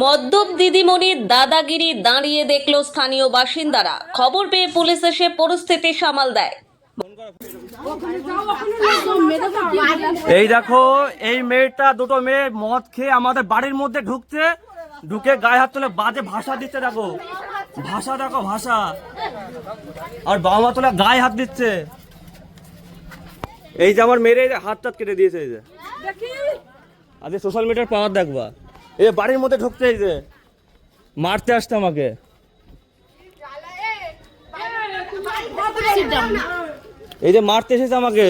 মদ্যপ দিদিমণির দাদাগিরি দাঁড়িয়ে দেখল স্থানীয় বাসিন্দারা। খবর পেয়ে পুলিশ এসে পরিস্থিতি সামাল দেয়। এই দেখো এই মেয়েটা দুটো মেয়ে মদ খেয়ে আমাদের বাড়ির মধ্যে ঢুকছে ঢুকে গায়ে হাত তুলে বাজে ভাষা দিচ্ছে দেখো। ভাষা দেখো ভাষা। আর বাবা মা তোলা গায়ে হাত দিচ্ছে। এই যে আমার মেয়ের হাত টাত কেটে দিয়েছে এই যে। আজকে সোশ্যাল মিডিয়ার পাওয়ার দেখবা। এই যে বাড়ির মধ্যে ঢুকতে এই যে। মারতে আসতে আমাকে। এই যে মারতে এসেছে আমাকে।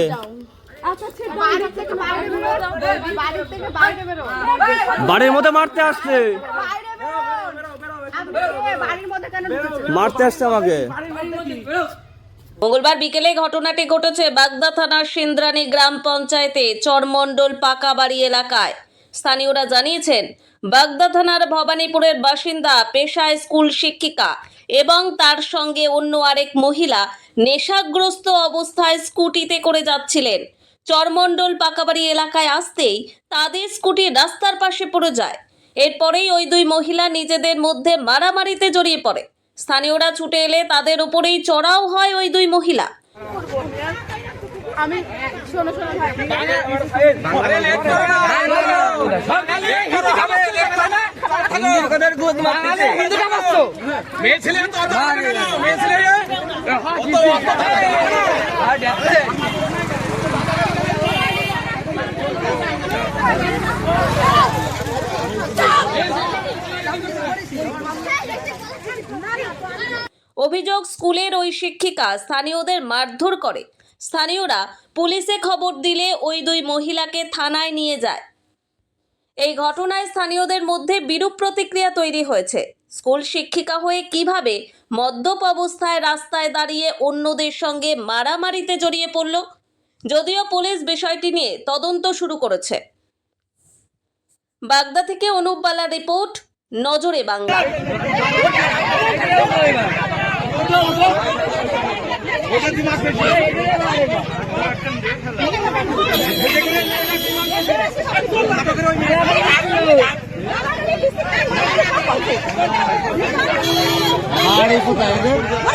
বাড়ির মধ্যে মারতে আসছে। বাইরে বেরো আপনি বাড়ির মধ্যে কেন ঢুকেছেন মারতে আসছে আমাকে। মঙ্গলবার বিকেলে ঘটনাটি ঘটেছে বাগদা থানার সিন্দ্রানী গ্রাম পঞ্চায়েতে চরমণ্ডল পাকাবাড়ি এলাকায়। স্থানীয়রা জানিয়েছেন, বাগদা থানার ভবানীপুরের বাসিন্দা পেশায় স্কুল শিক্ষিকা এবং তার সঙ্গে অন্য আরেক মহিলা নেশাগ্রস্ত অবস্থায় স্কুটিতে করে যাচ্ছিলেন। চরমণ্ডল পাকাবাড়ি এলাকায় আসতেই তাদের স্কুটি রাস্তার পাশে পড়ে যায়। এরপরেই ওই দুই মহিলা নিজেদের মধ্যে মারামারিতে জড়িয়ে পড়ে। স্থানীয়রা ছুটে এলে তাদের উপরেই চড়াও হয় ওই দুই মহিলা। আমি শোনো শোনো ভাই মেয়ে ছেলে তো অত টাকা না, মেয়ে ছেলে অত অত টাকা অভিযোগ স্কুলের ওই শিক্ষিকা স্থানীয়দের মারধর করে। স্থানীয়রা পুলিশে খবর দিলে ওই দুই মহিলাকে থানায় নিয়ে যায়। এই ঘটনায় স্থানীয়দের মধ্যে বিরূপ প্রতিক্রিয়া তৈরি হয়েছে। স্কুল শিক্ষিকা হয়ে কীভাবে মদ্যপ অবস্থায় রাস্তায় দাঁড়িয়ে অন্যদের সঙ্গে মারামারিতে জড়িয়ে পড়ল, যদিও পুলিশ বিষয়টি নিয়ে তদন্ত শুরু করেছে। বাগদা থেকে অনুপ বালা রিপোর্ট, নজরে বাংলা।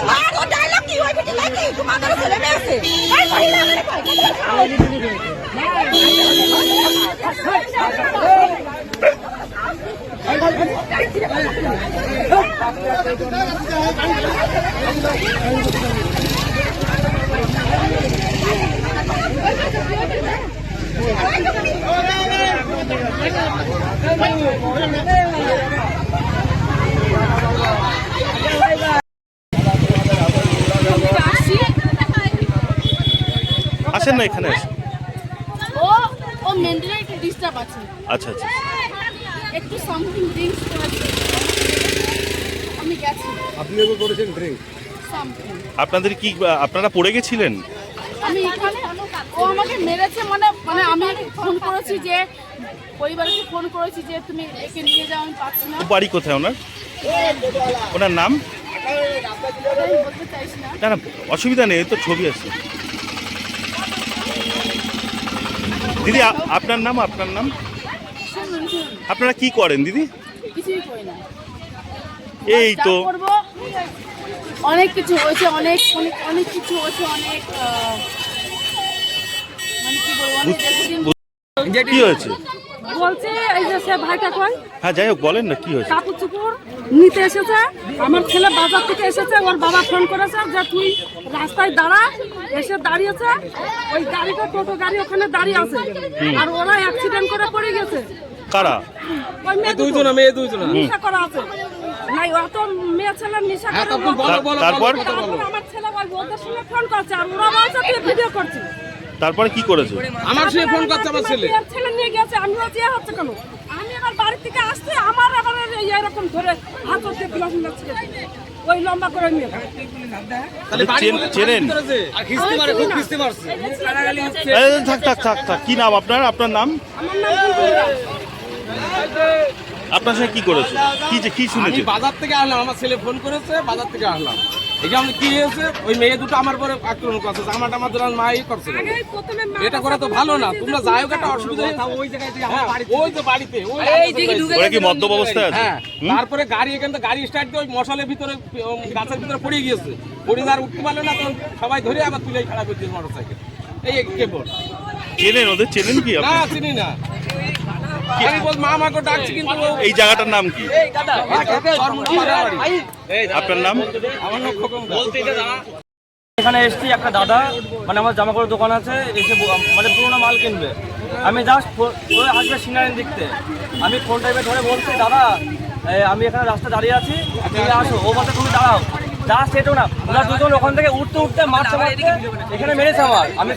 মার ও ডায়লগ কি এই আসেন না এখানে আসেন। ও ও মেন্টালি একটু ডিস্টার্ব আছে। আচ্ছা আচ্ছা একটু সামথিং ড্রিঙ্কস আমি গেছি। আপনি এবার করেছেন ড্রিঙ্ক আপনাদের কি আপনারা পড়ে গেছিলেন? আমি এখানে ও আমাকে মেরেছে মানে মানে আমি ফোন করেছি যে পরিবারকে ফোন করেছি যে তুমি একে নিয়ে যাও আমি পাচ্ছি না। বাড়ি কোথায় ওনার? ওনার নাম? না না অসুবিধা নেই তো ছবি আছে। দিদি আপনার নাম আপনার নাম? আপনারা কি করেন দিদি? এই তো। অনেক কিছু হয়েছে অনেক অনেক অনেক কিছু হয়েছে অনেক কি দীর্ঘদিন কি হয়েছে? বলছে এই যে সে ভাইটা কই হ্যাঁ যাই হোক বলেন না কি হয়েছে? কাপড় চুপুর নিতে এসেছে আমার ছেলে বাজার থেকে এসেছে ওর বাবা ফোন করেছে যে তুই রাস্তায় দাঁড়া এসে দাঁড়িয়েছে। ওই গাড়িটা টোটো গাড়ি ওখানে দাঁড়িয়ে আছে। আর ওরা অ্যাক্সিডেন্ট করে পড়ে গেছে। কারা? ওই মেয়ে দুটো। মেয়ে দুইজন। নেশা করা আছে। নাই অত মেয়ে ছেলে নেশা করে তারপর আমার ছেলে ওদের সঙ্গে ফোন করছে আর ওরা বলছে তুই ভিডিও করছিস। তারপরে কি করেছে? আমার সঙ্গে ফোন করছে আমার ছেলে। ছেলে নিয়ে গেছে আমিও যে হচ্ছে কেন? আমি এবার বাড়ি থেকে আসতে আমার আবার এই এরকম ধরে হাত হচ্ছে গ্লাস লাগছে ওই লম্বা করে নিয়ে চেন- চেনেন? আর খিস্তি মারে খুব খিস্তি মারছে। এই, থাক থাক থাক থাক। কি নাম আপনার? আপনার নাম? আমার নাম আপনার সাথে কি করেছে? কি যে কি আমি বাজার থেকে আসলাম আমার ছেলে ফোন করেছে বাজার থেকে আসলাম এই যে কি হয়েছে? ওই মেয়ে দুটো আমার পরে আক্রমণ করছে আমার আমার ধরে মা ই করছে এটা করা তো ভালো না তোমরা যাই হোক একটা অসুবিধা ওই জায়গায় ওই তো বাড়িতে ওই ওরা কি মদ্যপ অবস্থায় আছে? হ্যাঁ তারপরে গাড়ি এখান থেকে গাড়ি স্টার্ট দিয়ে ওই মশালের ভিতরে গাছের ভিতরে পড়ে গিয়েছে। পড়ে আর উঠতে পারল না তখন সবাই ধরে আবার তুলে খারাপ মোটর সাইকেল এই কেবল চেনেন ওদের? চেনেন কি না চিনি না। আমি বল মা আমাকে ডাকছি কিন্তু এই জায়গাটার নাম কি? এই, আপনার নাম? আমার নাম খোকন দাস। এখানে এসছি একটা দাদা মানে আমার জামা কাপড়ের দোকান আছে এসে মানে পুরোনো মাল কিনবে। আমি জাস্ট ওই আসবে সিনারের দেখতে। আমি ফোন টাইপে ধরে বলছি দাদা আমি এখানে রাস্তা দাঁড়িয়ে আছি তুমি আসো। ও বলতে তুমি দাঁড়াও। জাস্ট এটো না ওরা দুজন ওখান থেকে উঠতে উঠতে মারতে এখানে মেরেছে আমার। আমি।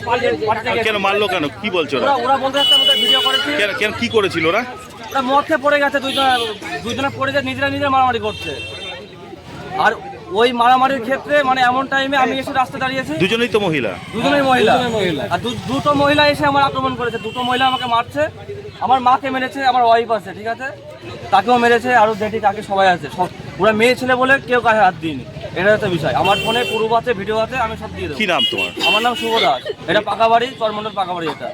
কেন মারলো কেন? কি বলছো ওরা? বলতে ভিডিও করেছি। কেন কি করেছিল ওরা? ওরা মদ পড়ে গেছে দুইজন দুইজনে পড়ে যায় নিজেরা নিজেরা মারামারি করছে। আর ওই মারামারির ক্ষেত্রে মানে এমন টাইমে আমি এসে রাস্তা দাঁড়িয়েছি। দুজনেই তো মহিলা। দুজনেই মহিলা। আর দু- দুটো মহিলা এসে আমার আক্রমণ করেছে। দুটো মহিলা আমাকে মারছে। আমার মাকে মেরেছে আমার ওয়াইফ আছে ঠিক আছে? তাকেও মেরেছে আরও জেঠি কাকে সবাই আছে। সব ওরা মেয়ে ছেলে বলে কেউ কাছে হাত দিইনি। এটা হচ্ছে বিষয়। আমার ফোনে প্রুফ আছে ভিডিও আছে আমি সব দিয়ে দেবো। কি নাম তোমার? আমার নাম শুভ দাস। এটা পাকা বাড়ি চরমন্ডল পাকা বাড়ি এটা।